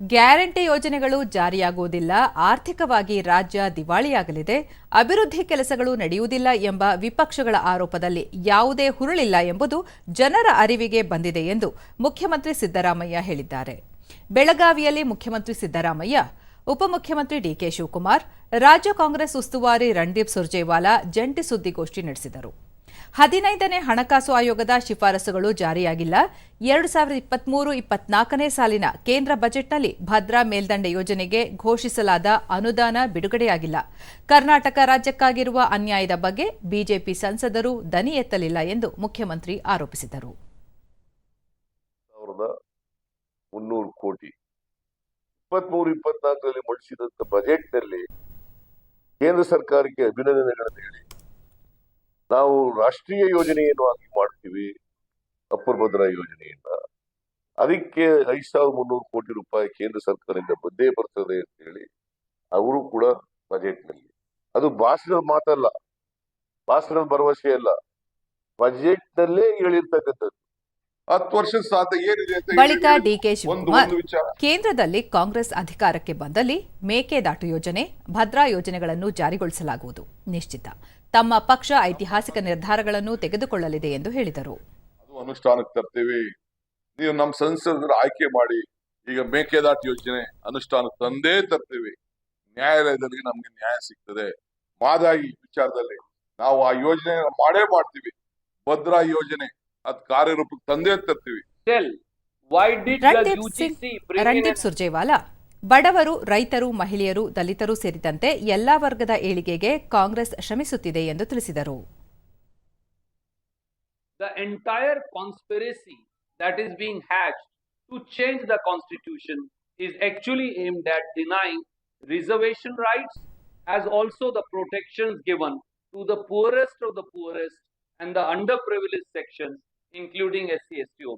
Guarantee ಯೋಜನೆಗಳು ಜಾರಿಯಾಗುವುದಿಲ್ಲ, ಆರ್ಥಿಕವಾಗಿ ರಾಜ್ಯ ದಿವಾಳಿಯಾಗಲಿದೆ, ಅಭಿವೃದ್ಧಿ ಕೆಲಸಗಳು ನಡೆಯುವುದಿಲ್ಲ ಎಂಬ ವಿಪಕ್ಷಗಳ ಆರೋಪದಲ್ಲಿ ಯಾವುದೇ ಹುರುಳಿಲ್ಲ ಎಂಬುದು ಜನರ ಅರಿವಿಗೆ ಬಂದಿದೆ ಎಂದು ಮುಖ್ಯಮಂತ್ರಿ ಸಿದ್ದರಾಮಯ್ಯ ಹೇಳಿದ್ದಾರೆ. ಬೆಳಗಾವಿಯಲ್ಲಿ ಮುಖ್ಯಮಂತ್ರಿ ಸಿದ್ದರಾಮಯ್ಯ, ಉಪಮುಖ್ಯಮಂತ್ರಿ ಡಿಕೆ ಶಿವಕುಮಾರ್, ರಾಜ್ಯ ಕಾಂಗ್ರೆಸ್ ಉಸ್ತುವಾರಿ ರಣದೀಪ್ ಸುರ್ಜೇವಾಲಾ ಜಂಟಿ ಸುದ್ದಿಗೋಷ್ಠಿ ನಡೆಸಿದರು. ಹದಿನೈದನೇ ಹಣಕಾಸು ಆಯೋಗದ ಶಿಫಾರಸುಗಳು ಜಾರಿಯಾಗಿಲ್ಲ. ಎರಡು ಸಾವಿರದ ಇಪ್ಪತ್ಮೂರು ಇಪ್ಪತ್ನಾಲ್ಕನೇ ಸಾಲಿನ ಕೇಂದ್ರ ಬಜೆಟ್ನಲ್ಲಿ ಭದ್ರಾ ಮೇಲ್ದಂಡೆ ಯೋಜನೆಗೆ ಘೋಷಿಸಲಾದ ಅನುದಾನ ಬಿಡುಗಡೆಯಾಗಿಲ್ಲ. ಕರ್ನಾಟಕ ರಾಜ್ಯಕ್ಕಾಗಿರುವ ಅನ್ಯಾಯದ ಬಗ್ಗೆ ಬಿಜೆಪಿ ಸಂಸದರು ದನಿ ಎತ್ತಲಿಲ್ಲ ಎಂದು ಮುಖ್ಯಮಂತ್ರಿ ಆರೋಪಿಸಿದರು. ಮುನ್ನೂರು ಕೋಟಿ. ಇಪ್ಪತ್ಮೂರು ಇಪ್ಪತ್ನಾಲ್ಕರಲ್ಲಿ ಮಂಡಿಸಿದಂತ ಬಜೆಟ್ನಲ್ಲಿ ಕೇಂದ್ರ ಸರ್ಕಾರಕ್ಕೆ ಅಭಿನಂದನೆಗಳನ್ನು ಹೇಳಿ. ನಾವು ರಾಷ್ಟ್ರೀಯ ಯೋಜನೆಯನ್ನು ಆಗಿ ಮಾಡ್ತೀವಿ. ಅಪ್ಪರ್ ಭದ್ರಾ ಯೋಜನೆಯನ್ನ ಅದಕ್ಕೆ ಐದ್ ಸಾವಿರದ ಮುನ್ನೂರು ಕೋಟಿ ರೂಪಾಯಿ ಕೇಂದ್ರ ಸರ್ಕಾರದಿಂದ ಬಂದೇ ಬರ್ತದೆ ಅಂತ ಹೇಳಿ ಅವರು ಕೂಡ ಬಜೆಟ್ನಲ್ಲಿ ಅದು ಭಾಷಣದ ಮಾತಲ್ಲ. ಭಾಷಣದ ಭರವಸೆ ಅಲ್ಲ. ಬಜೆಟ್ ನಲ್ಲೇ ಹೇಳಿರ್ತಕ್ಕಂಥದ್ದು. ಹತ್ತು ವರ್ಷದ ಸಾಧ್ಯ ಏನಿದೆ ಅಂತ ಬಳಿಕ ಡಿ ಕೆ ಒಂದು ಶಿವಕುಮಾರ್ ಕೇಂದ್ರದಲ್ಲಿ ಕಾಂಗ್ರೆಸ್ ಅಧಿಕಾರಕ್ಕೆ ಬಂದಲ್ಲಿ ಮೇಕೆದಾಟು ಯೋಜನೆ ಭದ್ರಾ ಯೋಜನೆಗಳನ್ನು ಜಾರಿಗೊಳಿಸಲಾಗುವುದು. ನಿಶ್ಚಿತ. ತಮ್ಮ ಪಕ್ಷ ಐತಿಹಾಸಿಕ ನಿರ್ಧಾರಗಳನ್ನು ತೆಗೆದುಕೊಳ್ಳಲಿದೆ ಎಂದು ಹೇಳಿದರು. ಅದು ಅನುಷ್ಠಾನಕ್ಕೆ ತರ್ತೀವಿ. ನೀವು ನಮ್ಮ ಸಂಸದರು ಆಯ್ಕೆ ಮಾಡಿ ಈಗ ಮೇಕೆದಾಟು ಯೋಜನೆ ಅನುಷ್ಠಾನಕ್ಕೆ ತಂದೇ ತರ್ತೀವಿ. ನ್ಯಾಯಾಲಯದಲ್ಲಿ ನಮ್ಗೆ ನ್ಯಾಯ ಸಿಗ್ತದೆ. ಮಾದಾಯಿ ವಿಚಾರದಲ್ಲಿ ನಾವು ಆ ಯೋಜನೆ ಮಾಡೇ ಮಾಡ್ತೀವಿ. ಭದ್ರಾ ಯೋಜನೆ ಅದ್ ಕಾರ್ಯರೂಪಕ್ಕೆ ತಂದೆ ತರ್ತೀವಿ ರಣದೀಪ್ ಸಿಂಗ್ ಸುರ್ಜೇವಾಲಾ ಬಡವರು ರೈತರು ಮಹಿಳೆಯರು ದಲಿತರು ಸೇರಿದಂತೆ ಎಲ್ಲಾ ವರ್ಗದ ಏಳಿಗೆಗೆ ಕಾಂಗ್ರೆಸ್ ಶ್ರಮಿಸುತ್ತಿದೆ ಎಂದು ತಿಳಿಸಿದರು the entire conspiracy that is being hatched to change the constitution is actually aimed at denying reservation rights as also the protections given to the poorest of the poorest and the underprivileged sections including SC, ST, OBC.